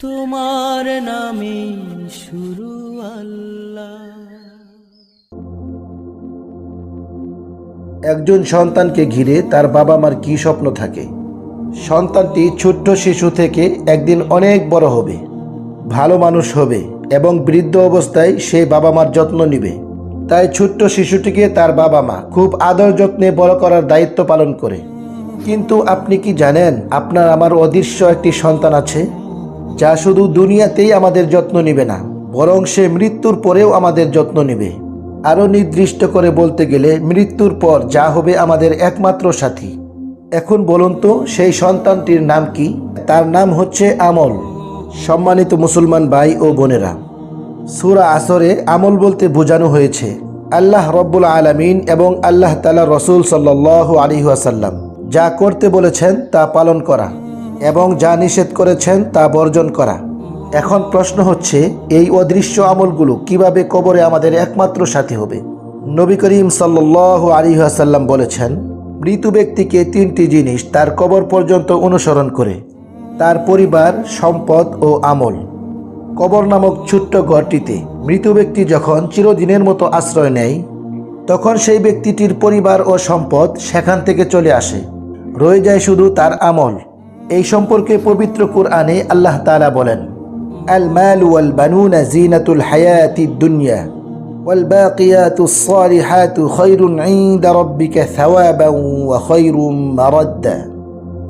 তোমার নামে শুরু আল্লাহ। একজন সন্তানকে ঘিরে তার বাবা মার কী স্বপ্ন থাকে? সন্তানটি ছোট্ট শিশু থেকে একদিন অনেক বড় হবে, ভালো মানুষ হবে এবং বৃদ্ধ অবস্থায় সে বাবা মার যত্ন নেবে। তাই ছোট্ট শিশুটিকে তার বাবা মা খুব আদর যত্নে বড় করার দায়িত্ব পালন করে। কিন্তু আপনি কি জানেন আপনার আমার অদৃশ্য একটি সন্তান আছে? যা শুধু দুনিয়াতেই আমাদের যত্ন নেবে না, বরং সে মৃত্যুর পরেও আমাদের যত্ন নেবে। আরও নির্দিষ্ট করে বলতে গেলে, মৃত্যুর পর যা হবে আমাদের একমাত্র সাথী। এখন বলুন তো, সেই সন্তানটির নাম কি? তার নাম হচ্ছে আমল। সম্মানিত মুসলমান ভাই ও বোনেরা, সুরা আসরে আমল বলতে বোঝানো হয়েছে, আল্লাহ রব্বুল আলমিন এবং আল্লাহ তালা রসুল সাল্লাহ আলী আসাল্লাম যা করতে বলেছেন তা পালন করা। এবং যা নিষেধ করেছেন তা বর্জন করা। এখন প্রশ্ন হচ্ছে, এই অদৃশ্য আমলগুলো কীভাবে কবরে আমাদের একমাত্র সাথী হবে? নবী করিম সাল্লাহ আলী আসাল্লাম বলেছেন, মৃত ব্যক্তিকে তিনটি জিনিস তার কবর পর্যন্ত অনুসরণ করে। তার পরিবার, সম্পদ ও আমল। কবর নামক ছোট্ট ঘরটিতে মৃত ব্যক্তি যখন চিরদিনের মতো আশ্রয় নেয়, তখন সেই ব্যক্তিটির পরিবার ও সম্পদ সেখান থেকে চলে আসে। রয়ে যায় শুধু তার আমল। এই সম্পর্কে পবিত্র কুরআনে আল্লাহ তাআলা বলেন আল মাল ওয়াল বানুনা জিনাতুল হায়াতিদ দুনিয়া والباقيات الصالحات خير عند ربك ثوابا وخير مردا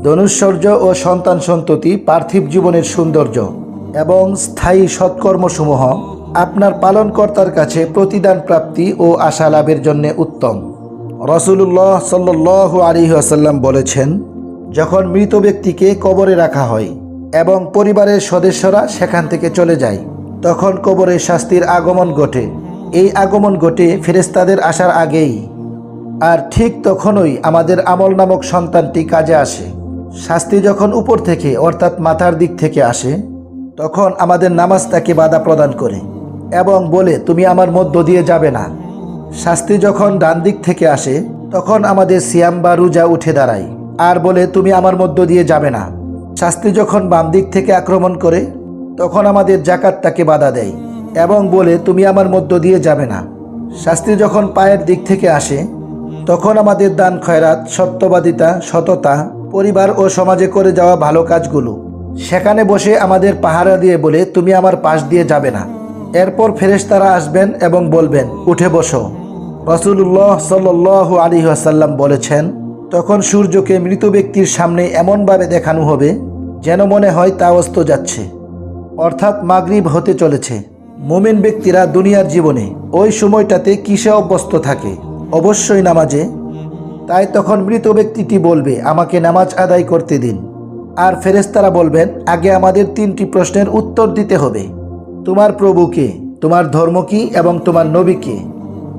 ধনুশ্বর্য ও সন্তান সন্ততি পার্থিব জীবনের সৌন্দর্য এবং স্থায়ী সৎকর্মসমূহ আপনার পালনকর্তার কাছে প্রতিদান প্রাপ্তি ও আশা লাভের জন্য উত্তম রসুল্লাহ সাল্লাহ আলী আসাল্লাম বলেছেন যখন মৃত ব্যক্তিকে কবরে রাখা হয় এবং পরিবারের সদস্যরা সেখান থেকে চলে যায়, তখন কবরে শাস্তির আগমন ঘটে। এই আগমন ঘটে ফেরেস্তাদের আসার আগেই। আর ঠিক তখনই আমাদের আমল নামক সন্তানটি কাজে আসে। শাস্তি যখন উপর থেকে, অর্থাৎ মাথার দিক থেকে আসে, তখন আমাদের নামাজ তাকে বাধা প্রদান করে এবং বলে, তুমি আমার মধ্য দিয়ে যাবে না। শাস্তি যখন ডান দিক থেকে আসে, তখন আমাদের সিয়াম বা রোজা উঠে দাঁড়ায়। আর বলে, তুমি আমার মধ্য দিয়ে যাবে না। শাস্তি যখন বাম দিক থেকে আক্রমণ করে, তখন আমাদের জাকাত তাকে বাধা দেয় এবং বলে, তুমি আমার মধ্য দিয়ে যাবে না। শাস্তি যখন পায়ের দিক থেকে আসে, তখন আমাদের দান খয়রাত, সত্যবাদিতা, সততা, পরিবার ও সমাজে করে যাওয়া ভালো কাজগুলো। সেখানে বসে আমাদের পাহারা দিয়ে বলে, তুমি আমার পাশ দিয়ে যাবে না। এরপর ফেরেশতারা আসবেন এবং বলবেন, উঠে বসো। রসুল্লাহ সাল্লাহ আলী আসাল্লাম বলেছেন তখন সূর্যকে মৃত ব্যক্তির সামনে এমনভাবে দেখানো হবে যেন মনে হয় তা অস্ত যাচ্ছে। অর্থাৎ মাগরিব হতে চলেছে। মোমেন ব্যক্তিরা দুনিয়ার জীবনে ওই সময়টাতে কিসে অভ্যস্ত থাকে? অবশ্যই নামাজে। তাই তখন মৃত ব্যক্তিটি বলবে, আমাকে নামাজ আদায় করতে দিন। আর ফেরেস্তারা বলবেন, আগে আমাদের তিনটি প্রশ্নের উত্তর দিতে হবে। তোমার প্রভুকে তোমার ধর্ম কি এবং তোমার নবী কে?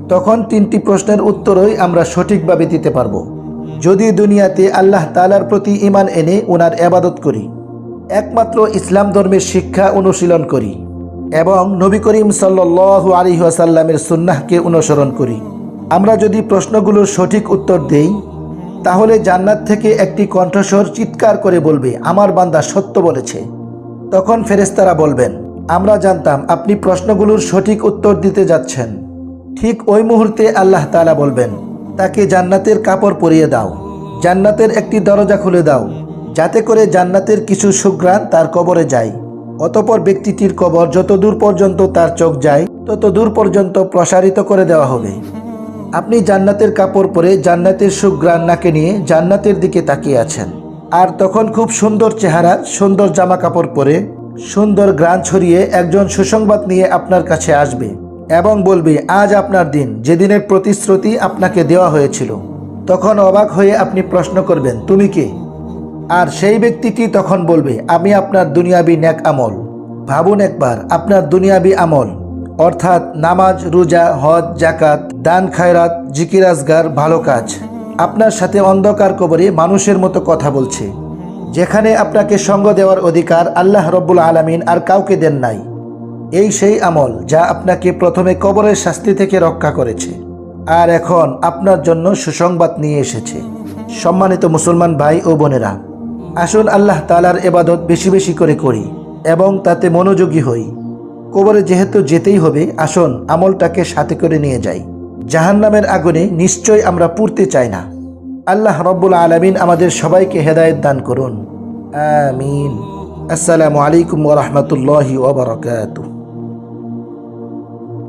তখন তিনটি প্রশ্নের উত্তরই আমরা সঠিকভাবে দিতে পারব। যদি দুনিয়াতে আল্লাহ তালার প্রতি ইমান এনে ওনার এবাদত করি, একমাত্র ইসলাম ধর্মের শিক্ষা অনুশীলন করি এবং নবী করিম সাল্লাহ আলী আসাল্লামের সুন্নাহকে অনুসরণ করি, আমরা যদি প্রশ্নগুলোর সঠিক উত্তর দেই, তাহলে জান্নাত থেকে একটি কণ্ঠস্বর চিৎকার করে বলবে, আমার বান্দা সত্য বলেছে। তখন ফেরেস্তারা বলবেন, আমরা জানতাম আপনি প্রশ্নগুলোর সঠিক উত্তর দিতে যাচ্ছেন। ঠিক ওই মুহূর্তে আল্লাহ তালা বলবেন তাকে জান্নাতের কাপড় পরিয়ে দাও। জান্নাতের একটি দরজা খুলে দাও, যাতে করে জান্নাতের কিছু সুগ্রাণ তার কবরে যায়। অতপর ব্যক্তিটির কবর যত দূর পর্যন্ত তার চোখ যায় তত দূর পর্যন্ত প্রসারিত করে দেওয়া হবে। আপনি জান্নাতের কাপড় পরে জান্নাতের সুগ্রাণ নাকে নিয়ে জান্নাতের দিকে তাকিয়ে আছেন। আর তখন খুব সুন্দর চেহারা, সুন্দর জামা কাপড় পরে সুন্দর গ্রাণ ছড়িয়ে একজন সুসংবাদ নিয়ে আপনার কাছে আসবে। এবং বলবে, আজ আপনার দিন। যেদিনের প্রতিশ্রুতি আপনাকে দেওয়া হয়েছিল, তখন অবাক হয়ে আপনি প্রশ্ন করবেন, তুমি কে? আর সেই ব্যক্তিটি তখন বলবে, আমি আপনার দুনিয়াবি ন্যাক আমল। ভাবুন একবার, আপনার দুনিয়াবি আমল, অর্থাৎ নামাজ, রোজা, হজ জাকাত দান, খায়রাত জিকিরাজগার ভালো কাজ, আপনার সাথে অন্ধকার কবরে মানুষের মতো কথা বলছে, যেখানে আপনাকে সঙ্গ দেওয়ার অধিকার আল্লাহ রব্বুল আলমিন আর কাউকে দেন নাই। এই সেই আমল যা আপনাকে প্রথমে কবরের শাস্তি থেকে রক্ষা করেছে। আর এখন আপনার জন্য সুসংবাদ নিয়ে এসেছে। সম্মানিত মুসলমান ভাই ও বোনেরা, আসুন আল্লাহ তালার এবাদত বেশি বেশি করে করি এবং তাতে মনোযোগী হই। কবরে যেহেতু যেতেই হবে, আসুন আমলটাকে সাথে করে নিয়ে যাই। জাহান্নামের আগুনে নিশ্চয় আমরা পুড়তে চাই না। আল্লাহ রব্বুল আলমিন আমাদের সবাইকে হেদায়েত দান করুন। আমিন। আসসালামু আলাইকুম ওরহমতুল্লাহি ওবরাকাতুহ